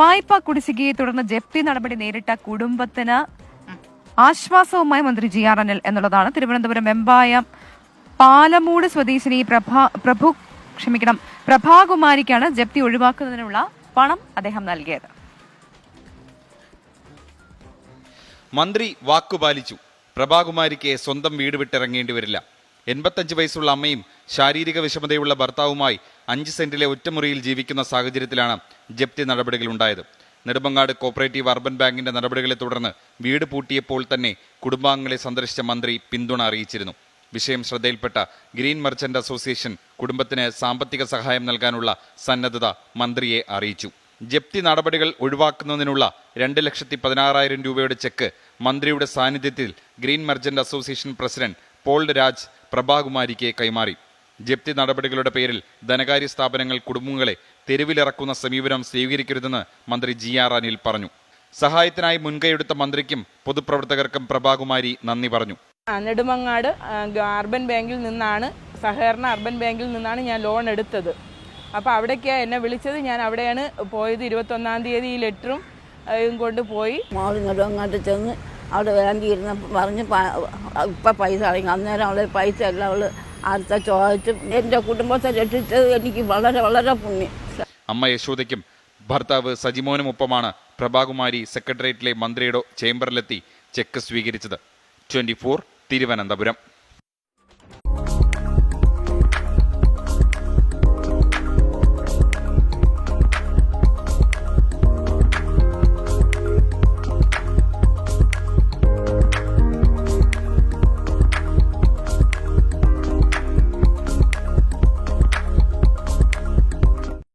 വായ്പാ കുടിശ്ശികയെ തുടർന്ന് ജപ്തി നടപടി നേരിട്ട കുടുംബത്തിന് ആശ്വാസവുമായി മന്ത്രി ജി ആർ അനിൽ എന്നുള്ളതാണ്. തിരുവനന്തപുരം വെമ്പായം പാലമൂട് സ്വദേശിനി പ്രഭാ പ്രഭു ക്ഷമിക്കണം പ്രഭാകുമാരിക്കാണ് ജപ്തി ഒഴിവാക്കുന്നതിനുള്ള പണം അദ്ദേഹം നൽകിയത്. മന്ത്രി വാക്കുപാലിച്ചു. പ്രഭാകുമാരിക്ക് സ്വന്തം വീട് വിട്ടിറങ്ങേണ്ടി വരില്ല. എൺപത്തഞ്ച് വയസ്സുള്ള അമ്മയും ശാരീരിക വിഷമതയുള്ള ഭർത്താവുമായി അഞ്ച് സെന്റിലെ ഒറ്റമുറിയിൽ ജീവിക്കുന്ന സാഹചര്യത്തിലാണ് ജപ്തി നടപടികൾ ഉണ്ടായത്. നെടുമങ്ങാട് കോപ്പറേറ്റീവ് അർബൻ ബാങ്കിന്റെ നടപടികളെ തുടർന്ന് വീട് പൂട്ടിയപ്പോൾ തന്നെ കുടുംബാംഗങ്ങളെ സന്ദർശിച്ച മന്ത്രി പിന്തുണ അറിയിച്ചിരുന്നു. വിഷയം ശ്രദ്ധയിൽപ്പെട്ട ഗ്രീൻ മർച്ചന്റ് അസോസിയേഷൻ കുടുംബത്തിന് സാമ്പത്തിക സഹായം നൽകാനുള്ള സന്നദ്ധത മന്ത്രിയെ അറിയിച്ചു. ജപ്തി നടപടികൾ ഒഴിവാക്കുന്നതിനുള്ള രണ്ട് ലക്ഷത്തി പതിനാറായിരം രൂപയുടെ ചെക്ക് മന്ത്രിയുടെ സാന്നിധ്യത്തിൽ green merchant association president Paul Raj പ്രഭാകുമാരിക്ക് കൈമാറി. ജപ്തി നടപടികളുടെ പേരിൽ ധനകാര്യ സ്ഥാപനങ്ങൾ കുടുംബങ്ങളെ തെരുവിലിറക്കുന്ന സമീപനം സ്വീകരിക്കരുതെന്ന് മന്ത്രി ജി ആർ അനിൽ പറഞ്ഞു. സഹായത്തിനായി മുൻകൈയെടുത്ത മന്ത്രിക്കും പൊതുപ്രവർത്തകർക്കും പ്രഭാകുമാരി നന്ദി പറഞ്ഞു. നെടുമങ്ങാട് അർബൻ ബാങ്കിൽ നിന്നാണ് സഹകരണ അർബൻ ബാങ്കിൽ നിന്നാണ് ഞാൻ ലോൺ എടുത്തത്. അപ്പോൾ അവിടേക്കാണ് എന്നെ വിളിച്ചത്. ഞാൻ അവിടെയാണ് പോയത് ഇരുപത്തൊന്നാം തീയതി ഈ ലെറ്ററും അതും കൊണ്ട് പോയി. ഇങ്ങോട്ടും അങ്ങോട്ട് ചെന്ന് അവിടെ വേണ്ടി ഇരുന്ന് പറഞ്ഞ് ഇപ്പം പൈസ അടങ്ങി. അന്നേരം അവളെ പൈസ എല്ലാം അവൾ അടുത്ത ചോദിച്ചു എന്റെ കുടുംബത്തെ രക്ഷിച്ചത് എനിക്ക് വളരെ വളരെ പുണ്യം. അമ്മ യശോദയ്ക്കും ഭർത്താവ് സജിമോനുമൊപ്പമാണ് പ്രഭാകുമാരി സെക്രട്ടേറിയറ്റിലെ മന്ത്രിയുടെ ചേംബറിലെത്തി ചെക്ക് സ്വീകരിച്ചത്. ട്വന്റി തിരുവനന്തപുരം.